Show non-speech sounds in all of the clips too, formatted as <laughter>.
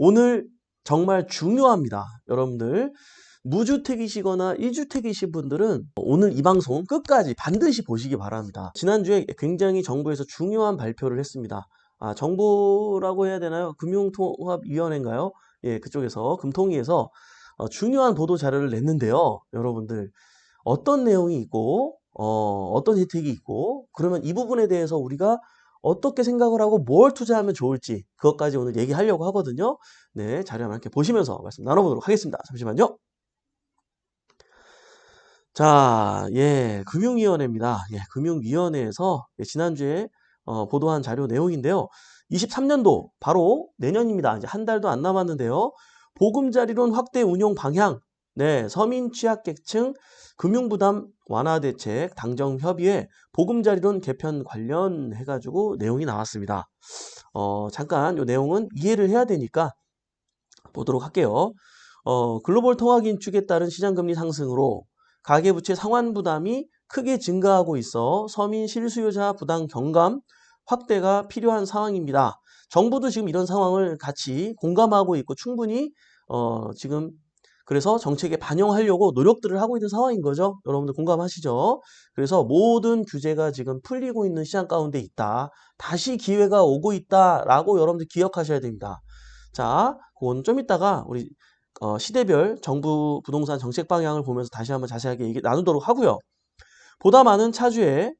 오늘 정말 중요합니다. 여러분들 무주택이시거나 1주택이신 분들은 오늘 이 방송 끝까지 반드시 보시기 바랍니다. 지난주에 굉장히 정부에서 중요한 발표를 했습니다. 아, 정부라고 해야 되나요? 금융통합위원회인가요? 예, 그쪽에서 금통위에서 어, 중요한 보도 자료를 냈는데요. 여러분들 어떤 내용이 있고 어, 어떤 혜택이 있고 그러면 이 부분에 대해서 우리가 어떻게 생각을 하고 뭘 투자하면 좋을지 그것까지 오늘 얘기하려고 하거든요. 네, 자료 이렇게 보시면서 말씀 나눠보도록 하겠습니다. 잠시만요. 자, 예, 금융위원회입니다. 예, 금융위원회에서 예, 지난주에 어, 보도한 자료 내용인데요. 23년도 바로 내년입니다. 이제 한 달도 안 남았는데요. 보금자리론 확대 운용 방향, 네, 서민 취약계층 금융부담 완화 대책 당정 협의회 보금자리론 개편 관련해 가지고 내용이 나왔습니다. 어, 잠깐 이 내용은 이해를 해야 되니까 보도록 할게요. 어, 글로벌 통화 긴축에 따른 시장 금리 상승으로 가계 부채 상환 부담이 크게 증가하고 있어 서민 실수요자 부담 경감 확대가 필요한 상황입니다. 정부도 지금 이런 상황을 같이 공감하고 있고 충분히 어, 지금 그래서 정책에 반영하려고 노력들을 하고 있는 상황인 거죠. 여러분들 공감하시죠? 그래서 모든 규제가 지금 풀리고 있는 시장 가운데 있다. 다시 기회가 오고 있다라고 여러분들 기억하셔야 됩니다. 자, 그건 좀 이따가 우리 어, 시대별 정부 부동산 정책 방향을 보면서 다시 한번 자세하게 얘기 나누도록 하고요. 보다 많은 차주의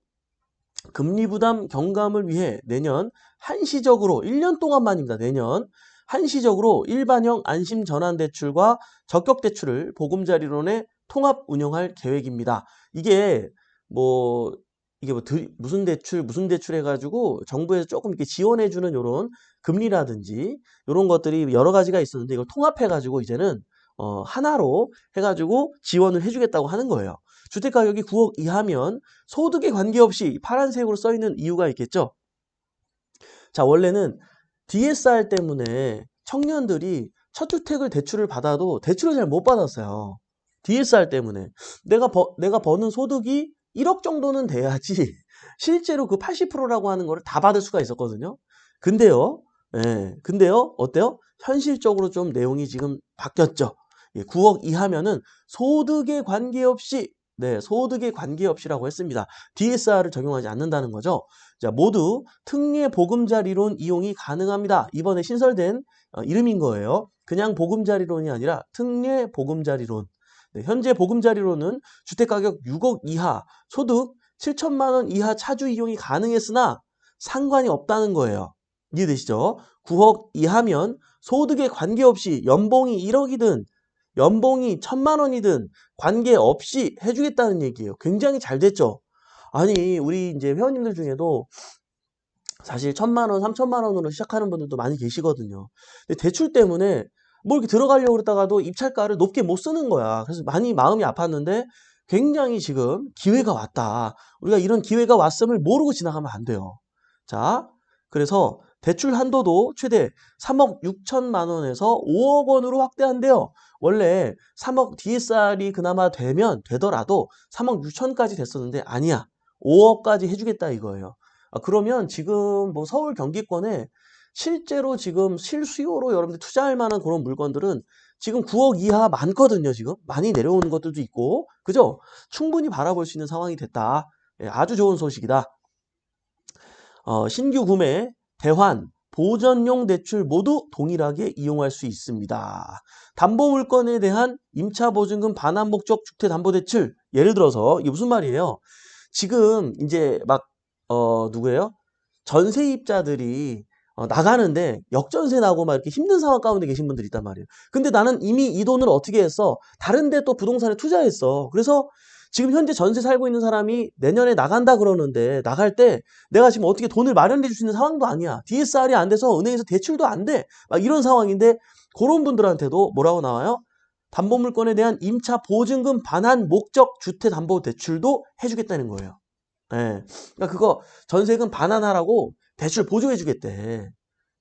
금리 부담 경감을 위해 내년 한시적으로 1년 동안만입니다. 내년 한시적으로 일반형 안심 전환 대출과 적격 대출을 보금자리론에 통합 운영할 계획입니다. 이게 뭐 이게 뭐 드, 무슨 대출 무슨 대출 해가지고 정부에서 조금 이렇게 지원해주는 요런 금리라든지 요런 것들이 여러 가지가 있었는데 이걸 통합해가지고 이제는 어, 하나로 해가지고 지원을 해주겠다고 하는 거예요. 주택 가격이 9억 이하면 소득에 관계없이 파란색으로 써 있는 이유가 있겠죠. 자 원래는 DSR 때문에 청년들이 첫 주택을 대출을 받아도 대출을 잘 못 받았어요. DSR 때문에 내가 버, 내가 버는 소득이 1억 정도는 돼야지 <laughs> 실제로 그 80%라고 하는 거를 다 받을 수가 있었거든요. 근데요, 예, 근데요, 어때요? 현실적으로 좀 내용이 지금 바뀌었죠. 예, 9억 이하면은 소득에 관계없이 네, 소득에 관계없이라고 했습니다. DSR을 적용하지 않는다는 거죠. 자, 모두 특례 보금자리론 이용이 가능합니다. 이번에 신설된 어, 이름인 거예요. 그냥 보금자리론이 아니라 특례 보금자리론. 네, 현재 보금자리론은 주택가격 6억 이하, 소득 7천만 원 이하 차주 이용이 가능했으나 상관이 없다는 거예요. 이해되시죠? 9억 이하면 소득에 관계없이 연봉이 1억이든 연봉이 천만 원이든 관계없이 해주겠다는 얘기예요. 굉장히 잘 됐죠? 아니, 우리 이제 회원님들 중에도 사실 천만 원, 삼천만 원으로 시작하는 분들도 많이 계시거든요. 대출 때문에 뭐 이렇게 들어가려고 그러다가도 입찰가를 높게 못 쓰는 거야. 그래서 많이 마음이 아팠는데 굉장히 지금 기회가 왔다. 우리가 이런 기회가 왔음을 모르고 지나가면 안 돼요. 자, 그래서 대출 한도도 최대 3억 6천만 원에서 5억 원으로 확대한대요. 원래 3억 DSR이 그나마 되면 되더라도 3억 6천까지 됐었는데 아니야. 5억까지 해주겠다 이거예요. 아, 그러면 지금 뭐 서울 경기권에 실제로 지금 실수요로 여러분들 투자할 만한 그런 물건들은 지금 9억 이하 많거든요, 지금. 많이 내려오는 것들도 있고. 그죠? 충분히 바라볼 수 있는 상황이 됐다. 예, 아주 좋은 소식이다. 어, 신규 구매, 대환, 보전용 대출 모두 동일하게 이용할 수 있습니다. 담보물건에 대한 임차보증금 반환 목적 주택담보대출 예를 들어서 이게 무슨 말이에요? 지금 이제 막 어, 누구예요? 전세입자들이 어, 나가는데 역전세 나고 막 이렇게 힘든 상황 가운데 계신 분들이 있단 말이에요. 근데 나는 이미 이 돈을 어떻게 했어? 다른데 또 부동산에 투자했어. 그래서 지금 현재 전세 살고 있는 사람이 내년에 나간다 그러는데 나갈 때 내가 지금 어떻게 돈을 마련해 줄 수 있는 상황도 아니야. DSR이 안 돼서 은행에서 대출도 안 돼. 막 이런 상황인데 그런 분들한테도 뭐라고 나와요? 담보물건에 대한 임차 보증금 반환 목적 주택 담보 대출도 해주겠다는 거예요. 예. 그러니까 그거 전세금 반환하라고 대출 보조해 주겠대.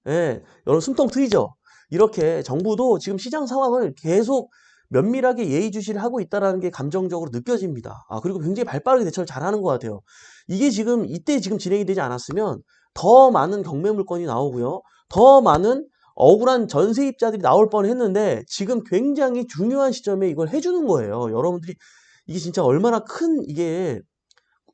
예. 여러분 숨통 트이죠? 이렇게 정부도 지금 시장 상황을 계속 면밀하게 예의주시를 하고 있다는 게 감정적으로 느껴집니다. 아, 그리고 굉장히 발빠르게 대처를 잘 하는 것 같아요. 이게 지금 이때 지금 진행이 되지 않았으면 더 많은 경매 물건이 나오고요. 더 많은 억울한 전세입자들이 나올 뻔 했는데 지금 굉장히 중요한 시점에 이걸 해주는 거예요. 여러분들이 이게 진짜 얼마나 큰 이게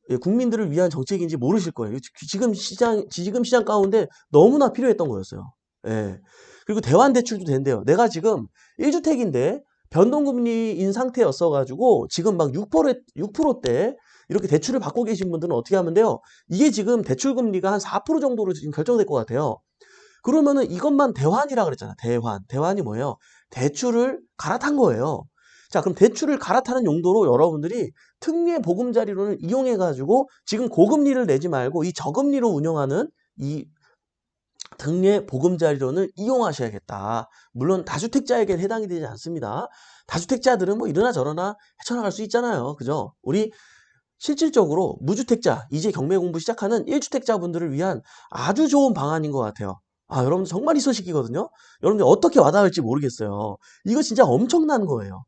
예, 국민들을 위한 정책인지 모르실 거예요. 지금 시장 지금 시장 가운데 너무나 필요했던 거였어요. 예. 그리고 대환 대출도 된대요. 내가 지금 1주택인데 변동금리인 상태였어 가지고 지금 막 6%, 6%대 이렇게 대출을 받고 계신 분들은 어떻게 하면 돼요? 이게 지금 대출 금리가 한 4% 정도로 지금 결정될 것 같아요. 그러면은 이것만 대환이라 그랬잖아. 대환. 대환이 뭐예요? 대출을 갈아탄 거예요. 자, 그럼 대출을 갈아타는 용도로 여러분들이 특례 보금자리론을 이용해 가지고 지금 고금리를 내지 말고 이 저금리로 운영하는 이 특례 보금자리론을 이용하셔야겠다. 물론 다주택자에게 해당이 되지 않습니다. 다주택자들은 뭐 이러나 저러나 헤쳐나갈 수 있잖아요. 그죠? 우리 실질적으로 무주택자, 이제 경매 공부 시작하는 1주택자분들을 위한 아주 좋은 방안인 것 같아요. 아, 여러분 정말 희소식이거든요. 여러분들 어떻게 와닿을지 모르겠어요. 이거 진짜 엄청난 거예요.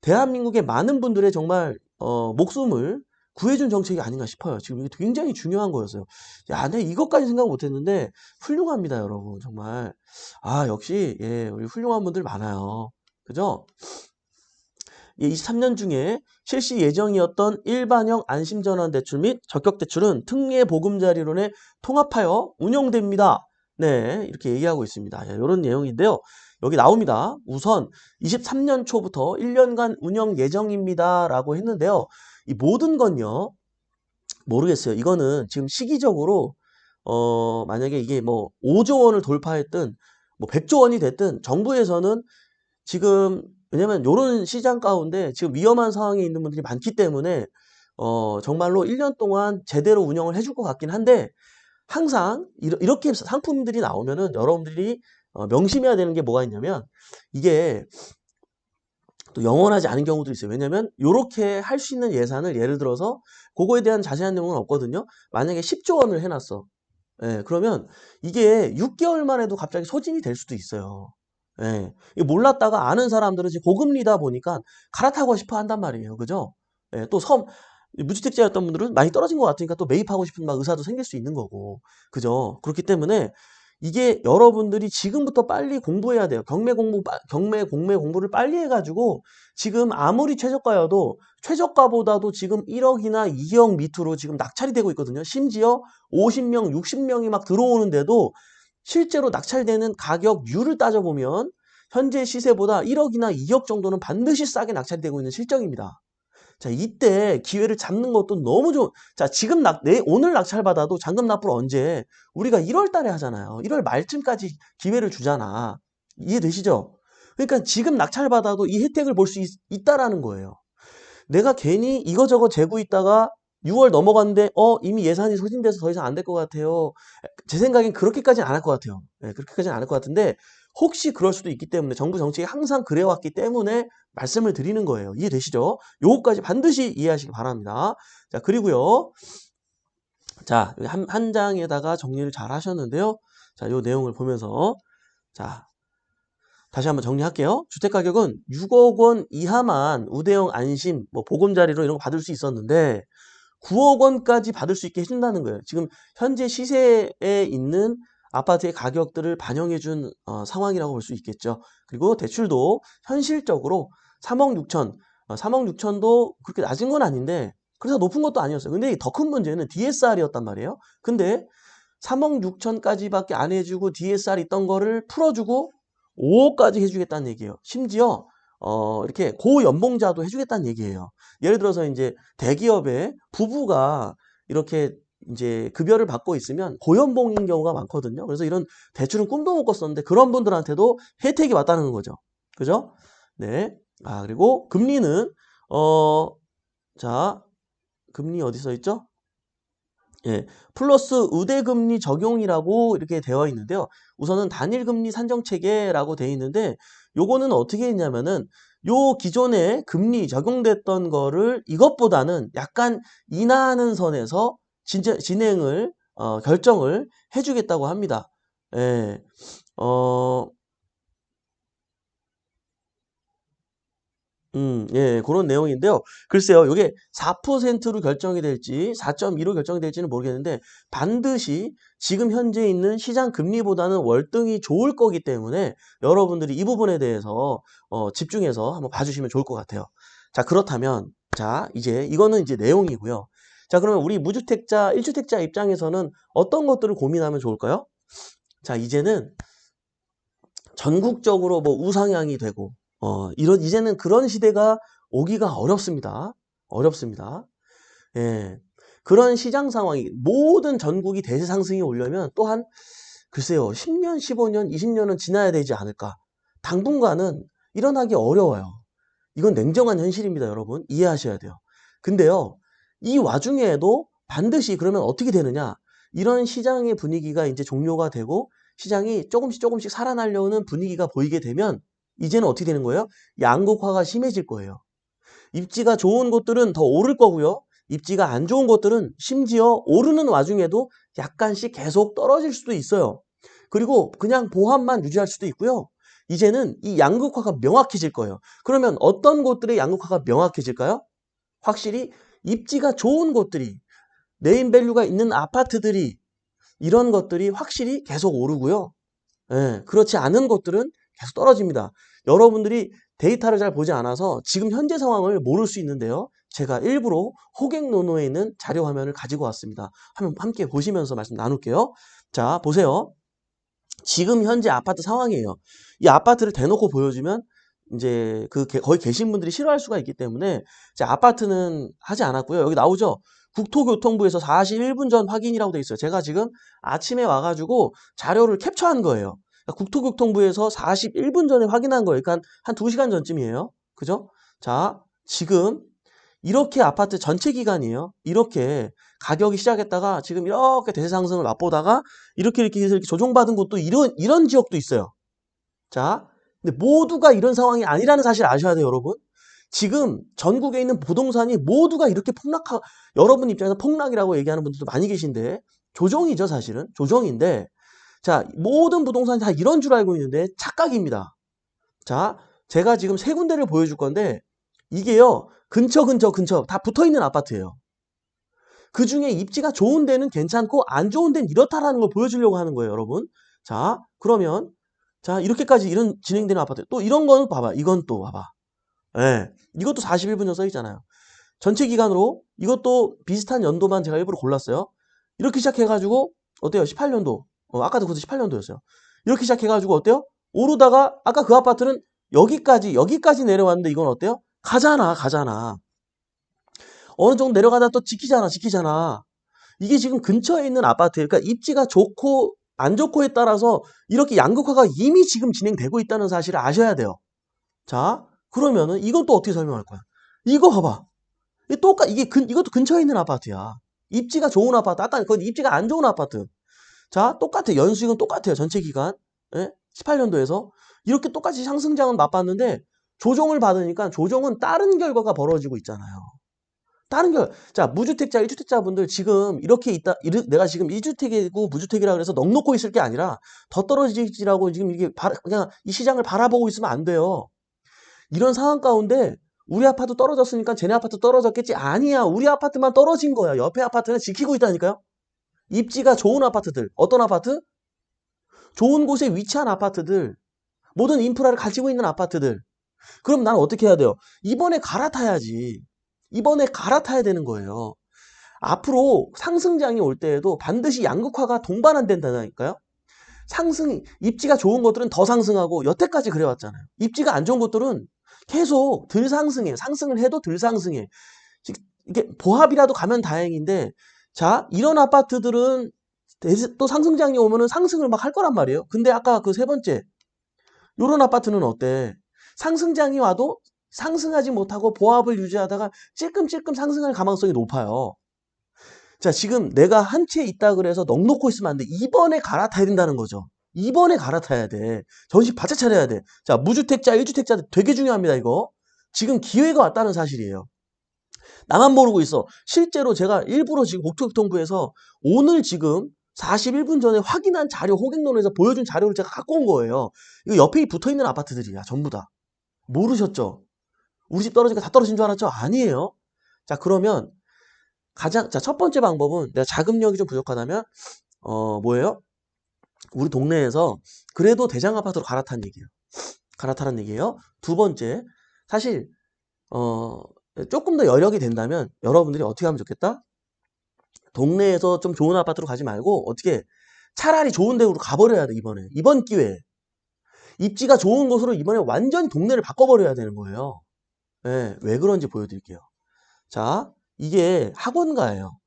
대한민국의 많은 분들의 정말 어, 목숨을 구해준 정책이 아닌가 싶어요. 지금 이게 굉장히 중요한 거였어요. 야, 내 이것까지 생각 못했는데 훌륭합니다, 여러분. 정말. 아, 역시 예, 우리 훌륭한 분들 많아요. 그죠? 예, 23년 중에 실시 예정이었던 일반형 안심전환 대출 및 적격 대출은 특례 보금자리론에 통합하여 운영됩니다. 네, 이렇게 얘기하고 있습니다. 이런 내용인데요. 여기 나옵니다. 우선 23년 초부터 1년간 운영 예정입니다. 라고 했는데요. 이 모든 건요. 모르겠어요. 이거는 지금 시기적으로 어 만약에 이게 뭐 5조 원을 돌파했든 뭐 100조 원이 됐든 정부에서는 지금 왜냐면 요런 시장 가운데 지금 위험한 상황에 있는 분들이 많기 때문에 어 정말로 1년 동안 제대로 운영을 해줄 것 같긴 한데 항상 이렇게 상품들이 나오면은 여러분들이 어 명심해야 되는 게 뭐가 있냐면 이게 또 영원하지 않은 경우도 있어요. 왜냐면 요렇게 할 수 있는 예산을 예를 들어서 그거에 대한 자세한 내용은 없거든요. 만약에 10조 원을 해놨어. 예, 그러면 이게 6개월만 해도 갑자기 소진이 될 수도 있어요. 예, 몰랐다가 아는 사람들은 지금 고금리다 보니까 갈아타고 싶어 한단 말이에요. 그죠? 예, 또 섬, 무주택자였던 분들은 많이 떨어진 것 같으니까 또 매입하고 싶은 막 의사도 생길 수 있는 거고. 그죠? 그렇기 때문에 이게 여러분들이 지금부터 빨리 공부해야 돼요. 경매 공부, 경매, 공매 공부를 빨리 해가지고 지금 아무리 최저가여도 최저가보다도 지금 1억이나 2억 밑으로 지금 낙찰이 되고 있거든요. 심지어 50명, 60명이 막 들어오는데도 실제로 낙찰되는 가격률을 따져보면 현재 시세보다 1억이나 2억 정도는 반드시 싸게 낙찰되고 있는 실정입니다. 자, 이때 기회를 잡는 것도 너무 좋은, 자, 지금 낙, 내, 오늘 낙찰받아도 잔금 납부를 언제? 우리가 1월 달에 하잖아요. 1월 말쯤까지 기회를 주잖아. 이해되시죠? 그러니까 지금 낙찰받아도 이 혜택을 볼 수 있다라는 거예요. 내가 괜히 이거저거 재고 있다가 6월 넘어갔는데, 어, 이미 예산이 소진돼서 더 이상 안 될 것 같아요. 제 생각엔 그렇게까지는 안 할 것 같아요. 네, 그렇게까지는 안 할 것 같은데, 혹시 그럴 수도 있기 때문에 정부 정책이 항상 그래왔기 때문에 말씀을 드리는 거예요. 이해되시죠? 요거까지 반드시 이해하시기 바랍니다. 자, 그리고요. 자, 한, 한 장에다가 정리를 잘 하셨는데요. 자, 요 내용을 보면서 자, 다시 한번 정리할게요. 주택가격은 6억 원 이하만 우대형 안심, 뭐 보금자리로 이런 거 받을 수 있었는데 9억 원까지 받을 수 있게 해준다는 거예요. 지금 현재 시세에 있는 아파트의 가격들을 반영해준 어, 상황이라고 볼 수 있겠죠. 그리고 대출도 현실적으로 3억 6천, 어, 3억 6천도 그렇게 낮은 건 아닌데 그래서 높은 것도 아니었어요. 근데 더 큰 문제는 DSR이었단 말이에요. 근데 3억 6천까지밖에 안 해주고 DSR 있던 거를 풀어주고 5억까지 해주겠다는 얘기예요. 심지어 어, 이렇게 고연봉자도 해주겠다는 얘기예요. 예를 들어서 이제 대기업의 부부가 이렇게 이제 급여를 받고 있으면 고연봉인 경우가 많거든요. 그래서 이런 대출은 꿈도 못 꿨었는데 그런 분들한테도 혜택이 왔다는 거죠. 그죠? 네. 아, 그리고 금리는 어, 자, 금리 어디 써 있죠? 예, 플러스 우대금리 적용이라고 이렇게 되어 있는데요. 우선은 단일금리 산정체계라고 되어 있는데 요거는 어떻게 했냐면은 요 기존에 금리 적용됐던 거를 이것보다는 약간 인하하는 선에서 진짜 진행 을 어, 결정을 해주겠다고 합니다. 예, 어, 음, 예, 그런 내용인데요. 글쎄요, 이게 4%로 결정이 될지 4.2로 결정이 될지는 모르겠는데 반드시 지금 현재 있는 시장 금리보다는 월등히 좋을 거기 때문에 여러분들이 이 부분에 대해서 어, 집중해서 한번 봐주시면 좋을 것 같아요. 자, 그렇다면 자, 이제 이거는 이제 내용이고요. 자, 그러면 우리 무주택자, 1주택자 입장에서는 어떤 것들을 고민하면 좋을까요? 자, 이제는 전국적으로 뭐 우상향이 되고 어, 이런, 이제는 그런 시대가 오기가 어렵습니다. 어렵습니다. 예. 그런 시장 상황이, 모든 전국이 대세 상승이 오려면 또한, 글쎄요, 10년, 15년, 20년은 지나야 되지 않을까. 당분간은 일어나기 어려워요. 이건 냉정한 현실입니다, 여러분. 이해하셔야 돼요. 근데요, 이 와중에도 반드시 그러면 어떻게 되느냐? 이런 시장의 분위기가 이제 종료가 되고 시장이 조금씩 조금씩 살아나려는 분위기가 보이게 되면 이제는 어떻게 되는 거예요? 양극화가 심해질 거예요. 입지가 좋은 곳들은 더 오를 거고요. 입지가 안 좋은 곳들은 심지어 오르는 와중에도 약간씩 계속 떨어질 수도 있어요. 그리고 그냥 보합만 유지할 수도 있고요. 이제는 이 양극화가 명확해질 거예요. 그러면 어떤 곳들의 양극화가 명확해질까요? 확실히 입지가 좋은 곳들이 네임밸류가 있는 아파트들이 이런 것들이 확실히 계속 오르고요. 예, 그렇지 않은 곳들은 계속 떨어집니다. 여러분들이 데이터를 잘 보지 않아서 지금 현재 상황을 모를 수 있는데요. 제가 일부러 호갱노노에 있는 자료 화면을 가지고 왔습니다. 한번 함께 보시면서 말씀 나눌게요. 자, 보세요. 지금 현재 아파트 상황이에요. 이 아파트를 대놓고 보여주면 이제 그 거기 계신 분들이 싫어할 수가 있기 때문에 이제 아파트는 하지 않았고요. 여기 나오죠. 국토교통부에서 41분 전 확인이라고 돼 있어요. 제가 지금 아침에 와가지고 자료를 캡처한 거예요. 국토교통부에서 41분 전에 확인한 거예요. 그러니까 한 2시간 전쯤이에요. 그죠? 자, 지금 이렇게 아파트 전체 기간이에요. 이렇게 가격이 시작했다가 지금 이렇게 대세 상승을 맛보다가 이렇게 이렇게 이렇게 조정받은 곳도 이런 이런 지역도 있어요. 자, 근데 모두가 이런 상황이 아니라는 사실 아셔야 돼요, 여러분. 지금 전국에 있는 부동산이 모두가 이렇게 폭락하 여러분 입장에서 폭락이라고 얘기하는 분들도 많이 계신데 조정이죠, 사실은. 조정인데 자, 모든 부동산이 다 이런 줄 알고 있는데 착각입니다. 자, 제가 지금 세 군데를 보여줄 건데 이게요. 근처 근처 근처 다 붙어 있는 아파트예요. 그 중에 입지가 좋은 데는 괜찮고 안 좋은 데는 이렇다라는 걸 보여주려고 하는 거예요, 여러분. 자, 그러면 자, 이렇게까지 이런 진행되는 아파트. 또 이런 거는 봐봐. 이건 또 봐봐. 예. 네, 이것도 41분 전 써 있잖아요. 전체 기간으로 이것도 비슷한 연도만 제가 일부러 골랐어요. 이렇게 시작해가지고 어때요? 18년도. 어, 아까도 그것도 18년도였어요. 이렇게 시작해가지고 어때요? 오르다가 아까 그 아파트는 여기까지 여기까지 내려왔는데 이건 어때요? 가잖아 가잖아. 어느 정도 내려가다 또 지키잖아 지키잖아. 이게 지금 근처에 있는 아파트 그러니까 입지가 좋고 안 좋고에 따라서 이렇게 양극화가 이미 지금 진행되고 있다는 사실을 아셔야 돼요. 자 그러면은 이건 또 어떻게 설명할 거야? 이거 봐봐. 이 똑같 이게 근, 이것도 근처에 있는 아파트야. 입지가 좋은 아파트. 아까 그 입지가 안 좋은 아파트. 자, 똑같아요. 연수익은 똑같아요. 전체 기간. 예? 18년도에서. 이렇게 똑같이 상승장은 맛봤는데 조정을 받으니까 조정은 다른 결과가 벌어지고 있잖아요. 다른 결, 자, 무주택자, 1주택자 분들 지금 이렇게 있다, 이르, 내가 지금 2주택이고 무주택이라 그래서 넉 놓고 있을 게 아니라 더 떨어지지라고 지금 이게 바, 그냥 이 시장을 바라보고 있으면 안 돼요. 이런 상황 가운데 우리 아파트 떨어졌으니까 쟤네 아파트 떨어졌겠지? 아니야. 우리 아파트만 떨어진 거야. 옆에 아파트는 지키고 있다니까요? 입지가 좋은 아파트들. 어떤 아파트? 좋은 곳에 위치한 아파트들. 모든 인프라를 가지고 있는 아파트들. 그럼 난 어떻게 해야 돼요? 이번에 갈아타야지. 이번에 갈아타야 되는 거예요. 앞으로 상승장이 올 때에도 반드시 양극화가 동반한다니까요. 상승, 입지가 좋은 것들은 더 상승하고 여태까지 그래왔잖아요. 입지가 안 좋은 것들은 계속 들 상승해. 상승을 해도 들 상승해. 이게 보합이라도 가면 다행인데 자, 이런 아파트들은 또 상승장이 오면은 상승을 막 할 거란 말이에요. 근데 아까 그 세 번째, 요런 아파트는 어때? 상승장이 와도 상승하지 못하고 보합을 유지하다가 찔끔찔끔 상승할 가능성이 높아요. 자, 지금 내가 한 채 있다 그래서 넉놓고 있으면 안 돼. 이번에 갈아타야 된다는 거죠. 이번에 갈아타야 돼. 정신 바짝 차려야 돼. 자, 무주택자, 1주택자 되게 중요합니다, 이거. 지금 기회가 왔다는 사실이에요. 나만 모르고 있어. 실제로 제가 일부러 지금 국토교통부에서 오늘 지금 41분 전에 확인한 자료 호갱론에서 보여준 자료를 제가 갖고 온 거예요. 이거 옆에 붙어 있는 아파트들이야. 전부 다. 모르셨죠? 우리 집 떨어지니까 다 떨어진 줄 알았죠? 아니에요. 자, 그러면 가장, 자, 첫 번째 방법은 내가 자금력이 좀 부족하다면, 어, 뭐예요? 우리 동네에서 그래도 대장 아파트로 갈아탄 얘기예요. 갈아타란 얘기예요. 두 번째, 사실, 어, 조금 더 여력이 된다면 여러분들이 어떻게 하면 좋겠다? 동네에서 좀 좋은 아파트로 가지 말고 어떻게 차라리 좋은 데로 가버려야 돼, 이번에. 이번 기회에. 입지가 좋은 곳으로 이번에 완전히 동네를 바꿔버려야 되는 거예요. 예, 왜 그런지 보여드릴게요. 자, 이게 학원가예요.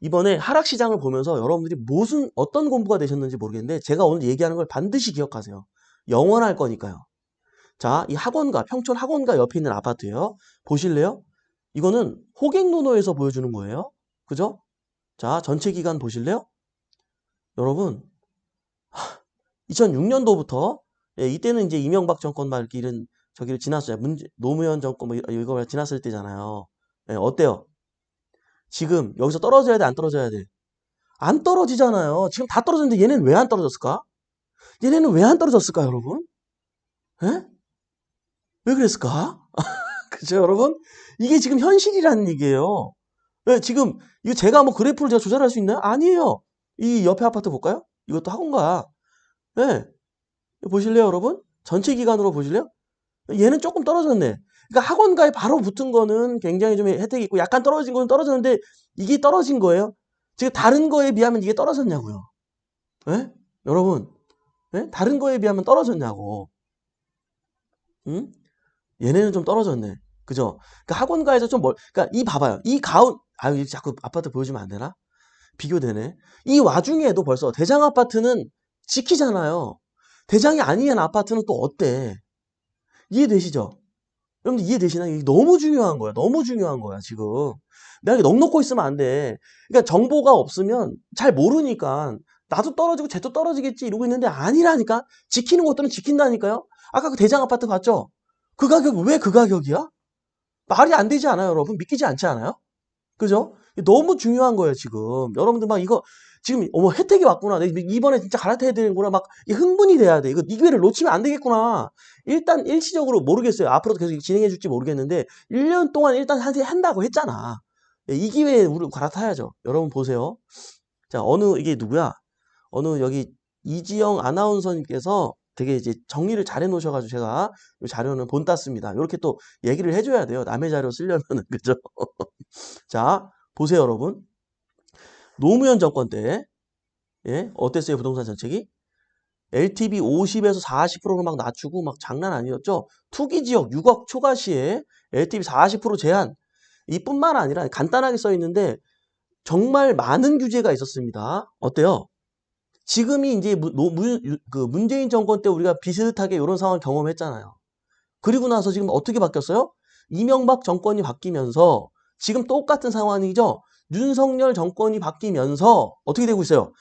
이번에 하락시장을 보면서 여러분들이 무슨, 어떤 공부가 되셨는지 모르겠는데, 제가 오늘 얘기하는 걸 반드시 기억하세요. 영원할 거니까요. 자, 이 학원가, 평촌 학원가 옆에 있는 아파트예요. 보실래요? 이거는 호갱노노에서 보여주는 거예요. 그죠? 자, 전체 기간 보실래요? 여러분, 2006년도부터, 예, 이때는 이제 이명박 정권 이런, 저기를 지났어요. 문제, 노무현 정권 뭐 이- 이거 지났을 때잖아요. 예, 어때요? 지금 여기서 떨어져야 돼, 안 떨어져야 돼? 안 떨어지잖아요. 지금 다 떨어졌는데 얘는 왜 안 떨어졌을까? 얘네는 왜 안 떨어졌을까, 여러분? 예? 왜 그랬을까? <laughs> 그죠, 여러분? 이게 지금 현실이라는 얘기예요. 예, 지금, 이거 제가 뭐 그래프를 제가 조절할 수 있나요? 아니에요. 이 옆에 아파트 볼까요? 이것도 학원가야. 예. 보실래요, 여러분? 전체 기간으로 보실래요? 얘는 조금 떨어졌네. 그러니까 학원가에 바로 붙은 거는 굉장히 좀 혜택이 있고 약간 떨어진 거는 떨어졌는데 이게 떨어진 거예요. 지금 다른 거에 비하면 이게 떨어졌냐고요. 예? 여러분, 예? 다른 거에 비하면 떨어졌냐고. 응? 얘네는 좀 떨어졌네. 그죠? 그러니까 학원가에서 좀 멀, 그러니까 이 봐봐요. 이 가운, 아, 이 자꾸 아파트 보여주면 안 되나? 비교되네. 이 와중에도 벌써 대장 아파트는 지키잖아요. 대장이 아닌 아파트는 또 어때? 이해되시죠? 여러분들 이해되시나요? 이게 너무 중요한 거야. 너무 중요한 거야, 지금. 내가 넋 놓고 있으면 안 돼. 그러니까 정보가 없으면 잘 모르니까 나도 떨어지고 쟤도 떨어지겠지 이러고 있는데 아니라니까. 지키는 것들은 지킨다니까요. 아까 그 대장 아파트 봤죠? 그 가격 왜 그 가격이야? 말이 안 되지 않아요, 여러분? 믿기지 않지 않아요? 그죠? 너무 중요한 거예요, 지금. 여러분들 막 이거 지금 어머 혜택이 왔구나. 이번에 진짜 갈아타야 되는구나. 막이 흥분이 돼야 돼. 이거 이 기회를 놓치면 안 되겠구나. 일단 일시적으로 모르겠어요. 앞으로도 계속 진행해 줄지 모르겠는데 1년 동안 일단 한- 한다고 했잖아. 예, 이 기회에 우리 갈아타야죠. 여러분 보세요. 자, 어느 이게 누구야? 어느 여기 이지영 아나운서님께서 되게 이제 정리를 잘 해놓으셔가지고 제가 이 자료는 본 땄습니다. 이렇게 또 얘기를 해줘야 돼요. 남의 자료 쓰려면은 <laughs> 그죠? 자, 보세요, 여러분. 노무현 정권 때, 예, 어땠어요, 부동산 정책이? LTV 50에서 40%로 막 낮추고 막 장난 아니었죠? 투기 지역 6억 초과 시에 LTV 40% 제한. 이뿐만 아니라 간단하게 써 있는데 정말 많은 규제가 있었습니다. 어때요? 지금이 이제 무, 노- 무- 유- 그 문재인 정권 때 우리가 비슷하게 이런 상황을 경험했잖아요. 그리고 나서 지금 어떻게 바뀌었어요? 이명박 정권이 바뀌면서 지금 똑같은 상황이죠. 윤석열 정권이 바뀌면서 어떻게 되고 있어요?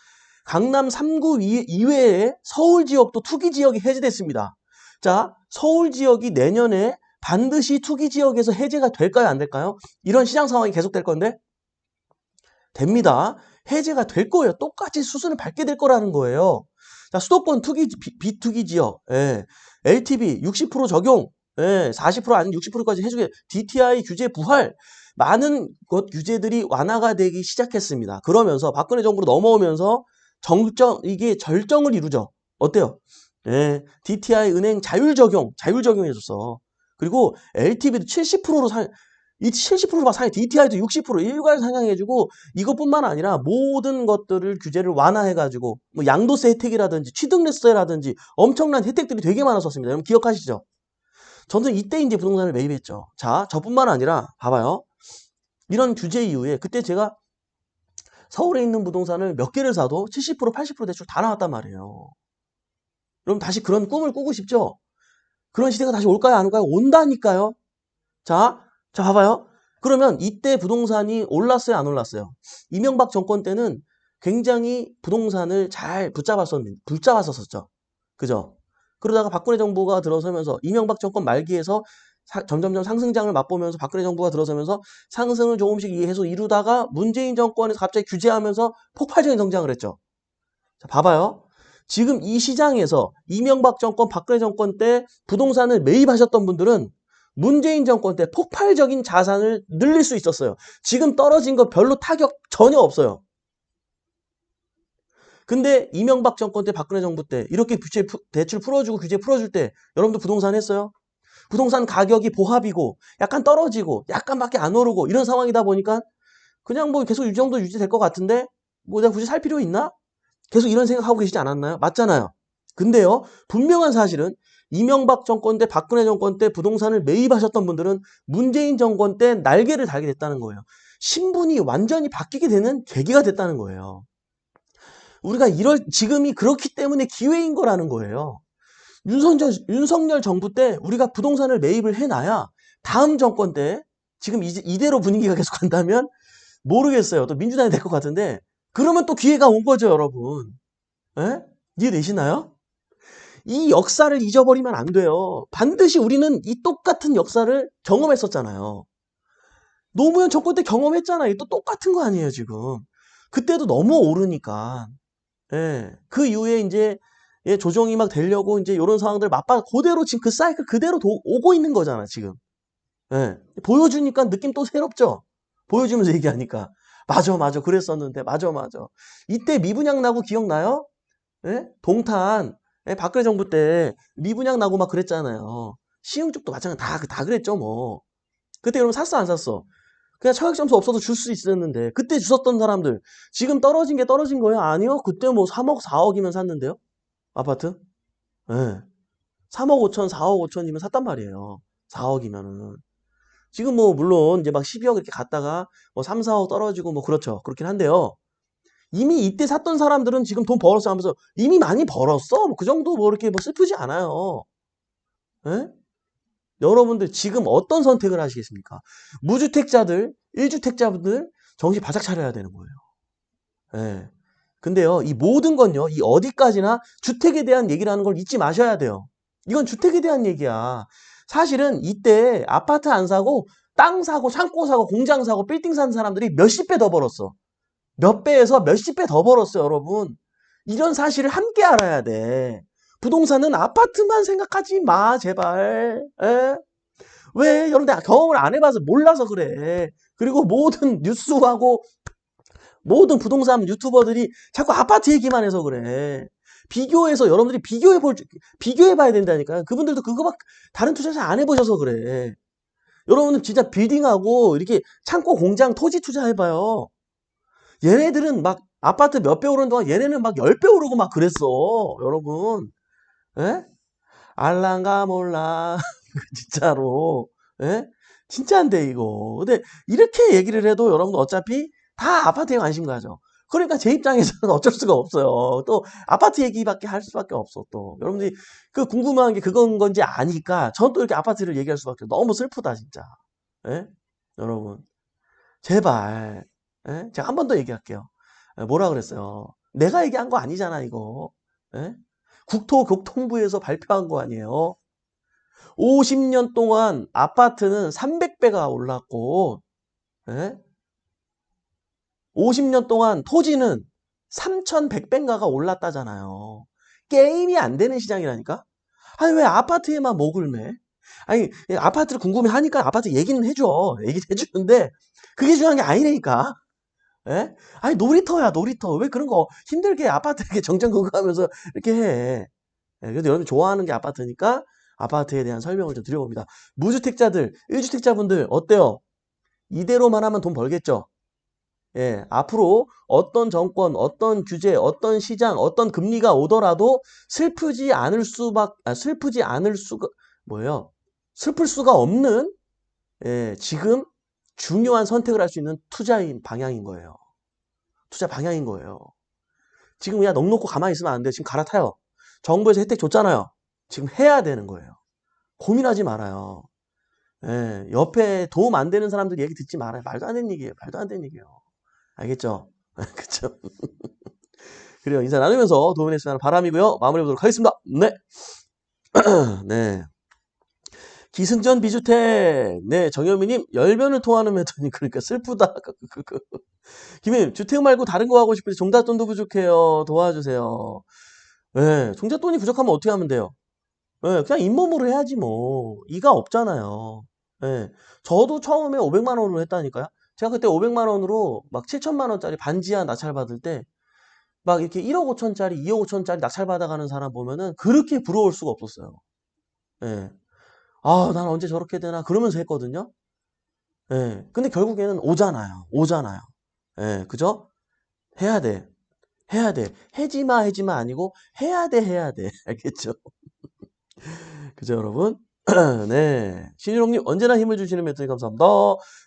강남 3구 이- 이외에 서울 지역도 투기 지역이 해제됐습니다. 자, 서울 지역이 내년에 반드시 투기 지역에서 해제가 될까요? 안 될까요? 이런 시장 상황이 계속될 건데 됩니다. 해제가 될 거예요. 똑같이 수순을 밟게 될 거라는 거예요. 자, 수도권 투기 비, 비투기 지역, 예. LTV 60% 적용, 예. 40% 아닌 60%까지 해주게 DTI 규제 부활, 많은 것 규제들이 완화가 되기 시작했습니다. 그러면서 박근혜 정부로 넘어오면서 정정 이게 절정을 이루죠. 어때요? 예. DTI 은행 자율 적용, 자율 적용해줬어. 그리고 LTV도 70%로 상, 이 70%가 상해, DTI도 60% 일괄 상향해주고 이것뿐만 아니라 모든 것들을 규제를 완화해가지고 뭐 양도세 혜택이라든지 취득세라든지 엄청난 혜택들이 되게 많았었습니다. 여러분 기억하시죠? 저는 이때 이제 부동산을 매입했죠. 자, 저뿐만 아니라 봐봐요. 이런 규제 이후에 그때 제가 서울에 있는 부동산을 몇 개를 사도 70% 80% 대출 다 나왔단 말이에요. 그럼 다시 그런 꿈을 꾸고 싶죠? 그런 시대가 다시 올까요? 안 올까요? 온다니까요. 자, 자 봐봐요. 그러면 이때 부동산이 올랐어요? 안 올랐어요? 이명박 정권 때는 굉장히 부동산을 잘 붙잡았었, 붙잡았었죠. 그죠? 그러다가 박근혜 정부가 들어서면서 이명박 정권 말기에서 사- 점점점 상승장을 맛보면서 박근혜 정부가 들어서면서 상승을 조금씩 해서 이루다가 문재인 정권에서 갑자기 규제하면서 폭발적인 성장을 했죠. 자, 봐봐요. 지금 이 시장에서 이명박 정권, 박근혜 정권 때 부동산을 매입하셨던 분들은 문재인 정권 때 폭발적인 자산을 늘릴 수 있었어요. 지금 떨어진 거 별로 타격 전혀 없어요. 근데 이명박 정권 때 박근혜 정부 때 이렇게 대출 풀어주고 규제 풀어줄 때 여러분들 부동산 했어요? 부동산 가격이 보합이고 약간 떨어지고 약간밖에 안 오르고 이런 상황이다 보니까 그냥 뭐 계속 이 정도 유지될 것 같은데 뭐 내가 굳이 살 필요 있나? 계속 이런 생각하고 계시지 않았나요? 맞잖아요. 근데요 분명한 사실은 이명박 정권 때 박근혜 정권 때 부동산을 매입하셨던 분들은 문재인 정권 때 날개를 달게 됐다는 거예요. 신분이 완전히 바뀌게 되는 계기가 됐다는 거예요. 우리가 이럴 지금이 그렇기 때문에 기회인 거라는 거예요. 윤석열, 윤석열 정부 때 우리가 부동산을 매입을 해놔야 다음 정권 때 지금 이, 이대로 분위기가 계속 간다면 모르겠어요. 또 민주당이 될 것 같은데 그러면 또 기회가 온 거죠, 여러분. 예? 이해되시나요? 이 역사를 잊어버리면 안 돼요. 반드시 우리는 이 똑같은 역사를 경험했었잖아요. 노무현 정권 때 경험했잖아요. 또 똑같은 거 아니에요, 지금. 그때도 너무 오르니까. 예. 그 이후에 이제 예, 조정이 막 되려고 이제 이런 상황들 맛봐 그대로 지금 그 사이클 그대로 도- 오고 있는 거잖아, 지금. 예. 보여주니까 느낌 또 새롭죠? 보여주면서 얘기하니까. 맞아, 맞아. 그랬었는데. 맞아, 맞아. 이때 미분양 나고 기억나요? 예? 동탄. 예, 박근혜 정부 때 미분양 나고 막 그랬잖아요. 시흥 쪽도 마찬가지 다, 다 그랬죠, 뭐. 그때 그럼 샀어, 안 샀어? 그냥 청약점수 없어도 줄 수 있었는데. 그때 주셨던 사람들. 지금 떨어진 게 떨어진 거예요? 아니요. 그때 뭐 3억, 4억이면 샀는데요? 아파트? 예. 3억 5천, 4억 5천이면 샀단 말이에요. 4억이면은. 지금 뭐, 물론 이제 막 12억 이렇게 갔다가 뭐 3, 4억 떨어지고 뭐 그렇죠. 그렇긴 한데요. 이미 이때 샀던 사람들은 지금 돈 벌었어 하면서 이미 많이 벌었어? 뭐 그 정도 뭐 이렇게 뭐 슬프지 않아요. 예? 여러분들 지금 어떤 선택을 하시겠습니까? 무주택자들, 1주택자분들 정신 바짝 차려야 되는 거예요. 예. 근데요, 이 모든 건요, 이 어디까지나 주택에 대한 얘기라는 걸 잊지 마셔야 돼요. 이건 주택에 대한 얘기야. 사실은 이때 아파트 안 사고 땅 사고 창고 사고 공장 사고 빌딩 산 사람들이 몇십 배 더 벌었어. 몇 배에서 몇십 배 더 벌었어요, 여러분. 이런 사실을 함께 알아야 돼. 부동산은 아파트만 생각하지 마, 제발. 에? 왜? 여러분들 경험을 안 해봐서 몰라서 그래. 그리고 모든 뉴스하고 모든 부동산 유튜버들이 자꾸 아파트 얘기만 해서 그래. 비교해서 여러분들이 비교해 볼, 비교해 봐야 된다니까. 그분들도 그거 막 다른 투자 잘안 해보셔서 그래. 여러분은 진짜 빌딩하고 이렇게 창고 공장 토지 투자해봐요. 얘네들은 막 아파트 몇 배 오르는 동안 얘네는 막 10배 오르고 막 그랬어. 여러분. 예? 알랑가 몰라. <laughs> 진짜로. 예? 진짜인데 이거. 근데 이렇게 얘기를 해도 여러분들 어차피 다 아파트에 관심 가죠. 그러니까 제 입장에서는 <laughs> 어쩔 수가 없어요. 또 아파트 얘기밖에 할 수밖에 없어 또. 여러분들이 그 궁금한 게 그건 건지 아니까 전 또 이렇게 아파트를 얘기할 수밖에 없어. 너무 슬프다 진짜. 예? 여러분. 제발. 예? 제가 한 번 더 얘기할게요. 예, 뭐라 그랬어요? 내가 얘기한 거 아니잖아 이거. 예? 국토교통부에서 발표한 거 아니에요. 50년 동안 아파트는 300배가 올랐고, 예? 50년 동안 토지는 3,100배인가가 올랐다잖아요. 게임이 안 되는 시장이라니까? 아니, 왜 아파트에만 목을 매? 아니, 아파트를 궁금해 하니까 아파트 얘기는 해줘. 얘기는 해주는데, 그게 중요한 게 아니라니까. 예? 아니, 놀이터야, 놀이터. 왜 그런 거 힘들게 아파트 이렇게 정정긍긍하면서 이렇게 해. 예, 그래도 여러분 좋아하는 게 아파트니까 아파트에 대한 설명을 좀 드려봅니다. 무주택자들, 1주택자분들 어때요? 이대로만 하면 돈 벌겠죠? 예, 앞으로 어떤 정권, 어떤 규제, 어떤 시장, 어떤 금리가 오더라도 슬프지 않을 수밖, 아, 슬프지 않을 수가, 뭐예요? 슬플 수가 없는, 예, 지금 중요한 선택을 할 수 있는 투자인 방향인 거예요. 투자 방향인 거예요. 지금 그냥 넋 놓고 가만히 있으면 안 돼. 지금 갈아타요. 정부에서 혜택 줬잖아요. 지금 해야 되는 거예요. 고민하지 말아요. 예, 옆에 도움 안 되는 사람들 얘기 듣지 말아요. 말도 안 되는 얘기예요. 말도 안 되는 얘기예요. 알겠죠? <laughs> 그쵸? 그래요. 인사 나누면서 도움이 하는 바람이고요. 마무리 해보도록 하겠습니다. 네. <clears throat> 네. 기승전 비주택. 네, 정현미님, 열변을 토하는 메터니 그러니까 슬프다. <laughs> 김님, 주택 말고 다른 거 하고 싶은데 종잣돈도 부족해요. 도와주세요. 네, 종잣돈이 부족하면 어떻게 하면 돼요? 예, 그냥 잇몸으로 해야지 뭐. 이가 없잖아요. 예. 저도 처음에 500만 원으로 했다니까요. 제가 그때 500만 원으로 막 7천만 원짜리 반지하 낙찰 받을 때 막 이렇게 1억 5천짜리, 2억 5천짜리 낙찰 받아가는 사람 보면은 그렇게 부러울 수가 없었어요. 예. 아, 난 언제 저렇게 되나 그러면서 했거든요. 예. 근데 결국에는 오잖아요. 오잖아요. 예, 그죠? 해야 돼. 해야 돼. 해지마, 해지마 아니고 해야 돼, 해야 돼. <laughs> 알겠죠? <laughs> 그죠, 여러분? <clears throat> 네. 신유롱님, 언제나 힘을 주시는 멘토님 감사합니다.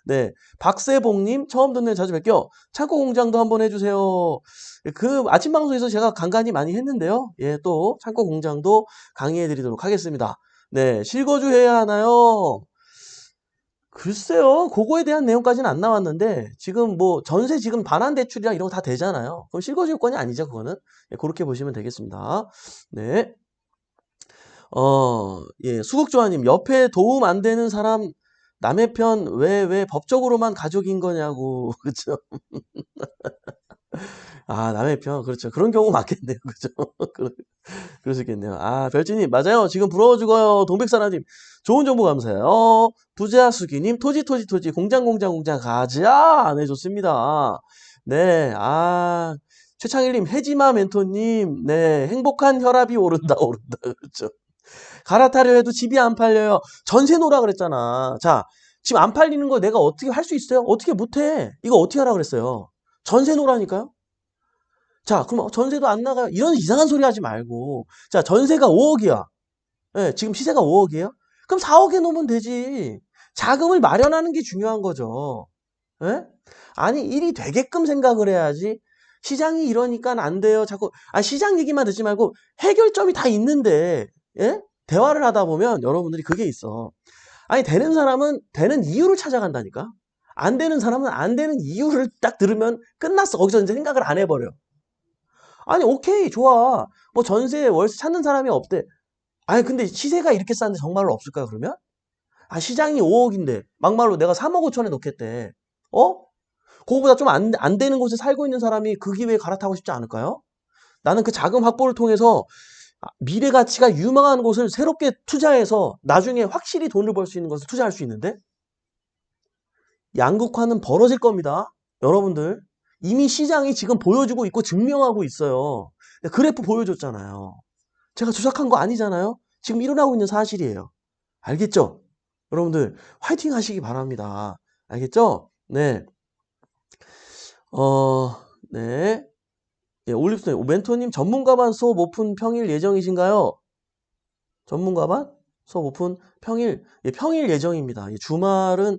네. 박세봉님, 처음 듣는 자주 뵐게요. 창고 공장도 한번 해주세요. 그 아침 방송에서 제가 간간히 많이 했는데요. 예, 또 창고 공장도 강의해 드리도록 하겠습니다. 네. 실거주 해야 하나요? 글쎄요. 그거에 대한 내용까지는 안 나왔는데 지금 뭐 전세 지금 반환 대출이랑 이런 거 다 되잖아요. 그럼 실거주 요건이 아니죠, 그거는. 예, 그렇게 보시면 되겠습니다. 네. 어, 예, 수국조아님, 옆에 도움 안 되는 사람 남의 편 왜, 왜 법적으로만 가족인 거냐고. <laughs> 그죠? 아, 남의 편. 그렇죠. 그런 경우 맞겠네요. <laughs> 그죠? 그럴 수 있겠네요. 아, 별지님, 맞아요. 지금 부러워 죽어요. 동백사라님, 좋은 정보 감사해요. 어, 부자수기님, 토지, 토지, 토지, 공장, 공장, 공장, 가자. 네, 좋습니다. 네, 아, 최창일님, 해지마 멘토님, 네, 행복한 혈압이 오른다, 오른다. <laughs> 그렇죠. 갈아타려 해도 집이 안 팔려요. 전세 놓으라 그랬잖아. 자, 지금 안 팔리는 거 내가 어떻게 할 수 있어요? 어떻게 못해? 이거 어떻게 하라 그랬어요? 전세 놓으라니까요? 자, 그럼 전세도 안 나가요? 이런 이상한 소리 하지 말고. 자, 전세가 5억이야. 예, 지금 시세가 5억이에요? 그럼 4억에 놓으면 되지. 자금을 마련하는 게 중요한 거죠. 예? 아니, 일이 되게끔 생각을 해야지. 시장이 이러니까 안 돼요. 자꾸, 아, 시장 얘기만 듣지 말고 해결점이 다 있는데, 예? 대화를 하다 보면 여러분들이 그게 있어. 아니, 되는 사람은 되는 이유를 찾아간다니까? 안 되는 사람은 안 되는 이유를 딱 들으면 끝났어. 거기서 이제 생각을 안 해버려. 아니, 오케이, 좋아. 뭐 전세, 월세 찾는 사람이 없대. 아니, 근데 시세가 이렇게 싼데 정말로 없을까, 그러면? 아, 시장이 5억인데, 막말로 내가 3억 5천에 놓겠대. 어? 그거보다 좀 안, 안 되는 곳에 살고 있는 사람이 그 기회에 갈아타고 싶지 않을까요? 나는 그 자금 확보를 통해서 아, 미래 가치가 유망한 곳을 새롭게 투자해서 나중에 확실히 돈을 벌 수 있는 것을 투자할 수 있는데 양극화는 벌어질 겁니다. 여러분들 이미 시장이 지금 보여주고 있고 증명하고 있어요. 그래프 보여줬잖아요. 제가 조작한 거 아니잖아요. 지금 일어나고 있는 사실이에요. 알겠죠? 여러분들 화이팅 하시기 바랍니다. 알겠죠? 네. 어, 네. 예, 올립스톤 멘토님 전문가반 수업 오픈 평일 예정이신가요? 전문가반 수업 오픈 평일 예, 평일 예정입니다. 예, 주말은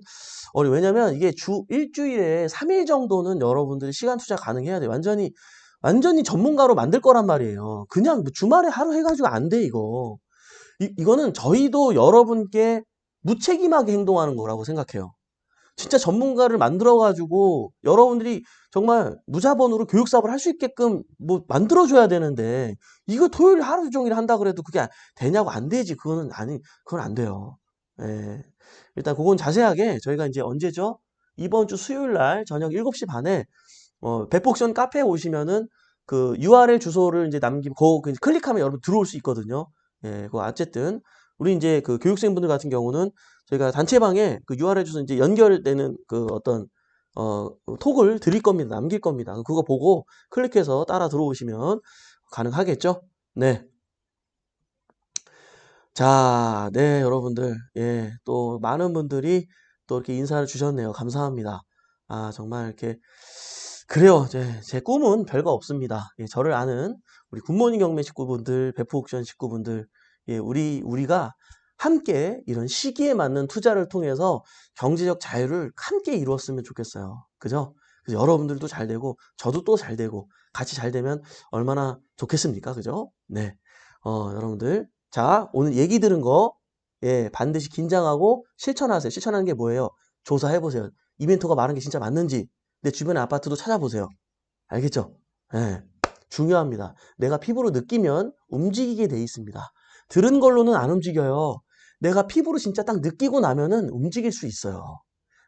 어리 왜냐면 이게 주 일주일에 3일 정도는 여러분들이 시간 투자 가능해야 돼요. 완전히 완전히 전문가로 만들 거란 말이에요. 그냥 뭐 주말에 하루 해가지고 안 돼 이거. 이, 이거는 저희도 여러분께 무책임하게 행동하는 거라고 생각해요. 진짜 전문가를 만들어가지고 여러분들이 정말 무자본으로 교육 사업을 할 수 있게끔 뭐 만들어줘야 되는데 이거 토요일 하루 종일 한다 그래도 그게 되냐고 안 되지. 그거는 아니, 그건 안 돼요. 예. 일단 그건 자세하게 저희가 이제 언제죠? 이번 주 수요일 날 저녁 7시 반에 어, 백복션 카페에 오시면은 그 URL 주소를 이제 남기고 그 클릭하면 여러분 들어올 수 있거든요. 예, 그 어쨌든 우리 이제 그 교육생분들 같은 경우는 저희가 단체방에 그 URL 주소 이제 연결되는 그 어떤 어, 톡을 드릴 겁니다. 남길 겁니다. 그거 보고 클릭해서 따라 들어오시면 가능하겠죠? 네. 자, 네, 여러분들. 예, 또 많은 분들이 또 이렇게 인사를 주셨네요. 감사합니다. 아, 정말 이렇게 그래요. 제, 제 꿈은 별거 없습니다. 예, 저를 아는 우리 굿모닝 경매 식구분들, 베프 옥션 식구분들, 예, 우리 우리가 함께 이런 시기에 맞는 투자를 통해서 경제적 자유를 함께 이루었으면 좋겠어요. 그죠? 그래서 여러분들도 잘 되고 저도 또 잘 되고 같이 잘 되면 얼마나 좋겠습니까? 그죠? 네. 어, 여러분들 자, 오늘 얘기 들은 거 예, 반드시 긴장하고 실천하세요. 실천하는 게 뭐예요? 조사해 보세요. 이벤트가 많은 게 진짜 맞는지 내 주변의 아파트도 찾아보세요. 알겠죠? 예. 중요합니다. 내가 피부로 느끼면 움직이게 돼 있습니다. 들은 걸로는 안 움직여요. 내가 피부로 진짜 딱 느끼고 나면은 움직일 수 있어요.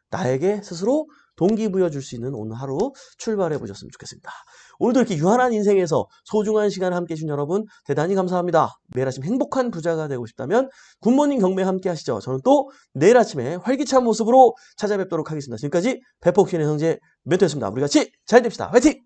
나에게 스스로 동기부여 줄 수 있는 오늘 하루 출발해 보셨으면 좋겠습니다. 오늘도 이렇게 유한한 인생에서 소중한 시간을 함께 해주신 여러분 대단히 감사합니다. 매일 아침 행복한 부자가 되고 싶다면 굿모닝 경매 함께 하시죠. 저는 또 내일 아침에 활기찬 모습으로 찾아뵙도록 하겠습니다. 지금까지 배포신의 형제 멘토였습니다. 우리 같이 잘 됩시다. 화이팅!